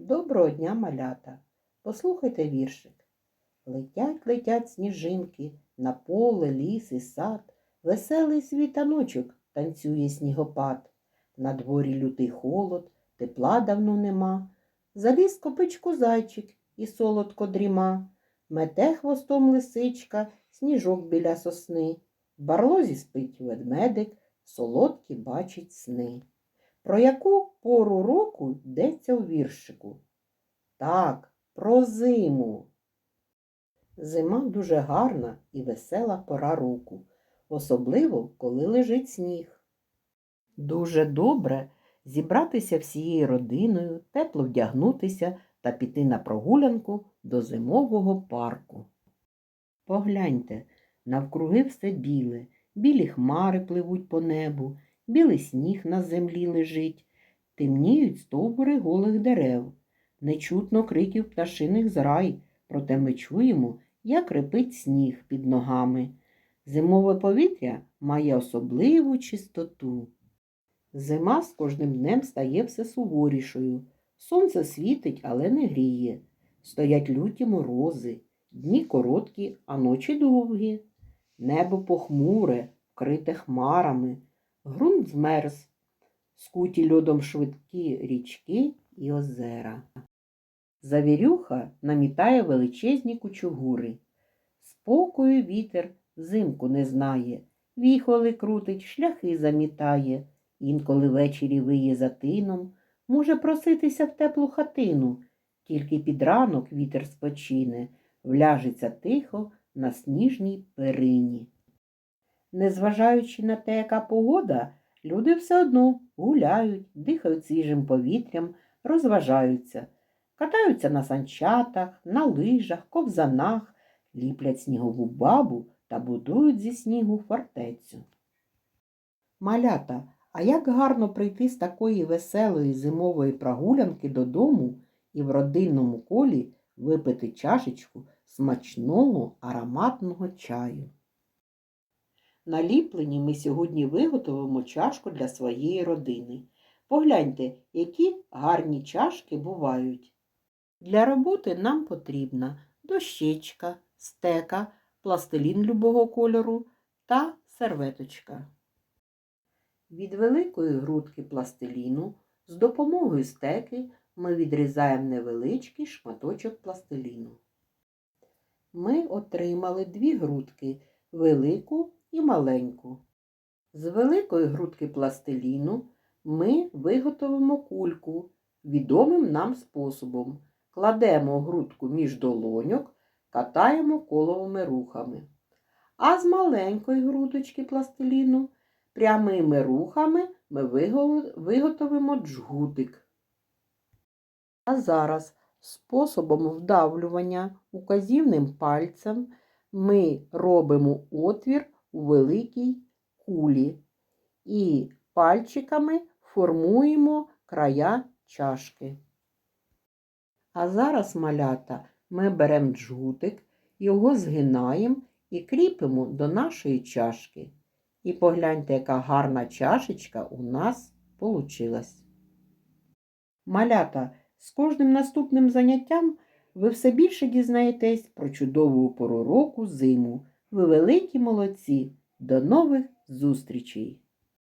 Доброго дня, малята. Послухайте віршик. Летять, летять сніжинки на поле, ліс і сад. Веселий світаночок танцює снігопад. На дворі лютий холод, тепла давно нема. Заліз копичку зайчик і солодко дріма. Мете хвостом лисичка, сніжок біля сосни. В барлозі спить ведмедик, солодкі бачить сни. Про яку пору року йдеться у віршику? Так, про зиму. Зима дуже гарна і весела пора року, особливо коли лежить сніг. Дуже добре зібратися всією родиною, тепло вдягнутися та піти на прогулянку до зимового парку. Погляньте, навкруги все біле, білі хмари пливуть по небу, білий сніг на землі лежить, темніють стовбури голих дерев, не чутно криків пташиних зрай, проте ми чуємо, як репить сніг під ногами. Зимове повітря має особливу чистоту. Зима з кожним днем стає все суворішою. Сонце світить, але не гріє. Стоять люті морози, дні короткі, а ночі довгі. Небо похмуре, вкрите хмарами, ґрунт змерз, скуті льодом швидкі річки і озера. Завірюха намітає величезні кучугури. Спокою вітер взимку не знає, віхоли крутить, шляхи замітає, інколи ввечері виє за тином, може проситися в теплу хатину, тільки під ранок вітер спочине, вляжеться тихо на сніжній перині. Незважаючи на те, яка погода, люди все одно гуляють, дихають свіжим повітрям, розважаються, катаються на санчатах, на лижах, ковзанах, ліплять снігову бабу та будують зі снігу фортецю. Малята, а як гарно прийти з такої веселої зимової прогулянки додому і в родинному колі випити чашечку смачного ароматного чаю. На ліпленні ми сьогодні виготовимо чашку для своєї родини. Погляньте, які гарні чашки бувають. Для роботи нам потрібна дощечка, стека, пластилін любого кольору та серветочка. Від великої грудки пластиліну з допомогою стеки ми відрізаємо невеличкий шматочок пластиліну. Ми отримали дві грудки велику і маленьку. З великої грудки пластиліну ми виготовимо кульку відомим нам способом. Кладемо грудку між долоньок, катаємо коловими рухами. А з маленької грудочки пластиліну прямими рухами ми виготовимо джгутик. А зараз способом вдавлювання указівним пальцем ми робимо отвір у великій кулі і пальчиками формуємо края чашки. А зараз, малята, ми беремо джгутик, його згинаємо і кріпимо до нашої чашки. І погляньте, яка гарна чашечка у нас получилась. Малята, з кожним наступним заняттям ви все більше дізнаєтесь про чудову пору року зиму. Ви великі молодці. До нових зустрічей!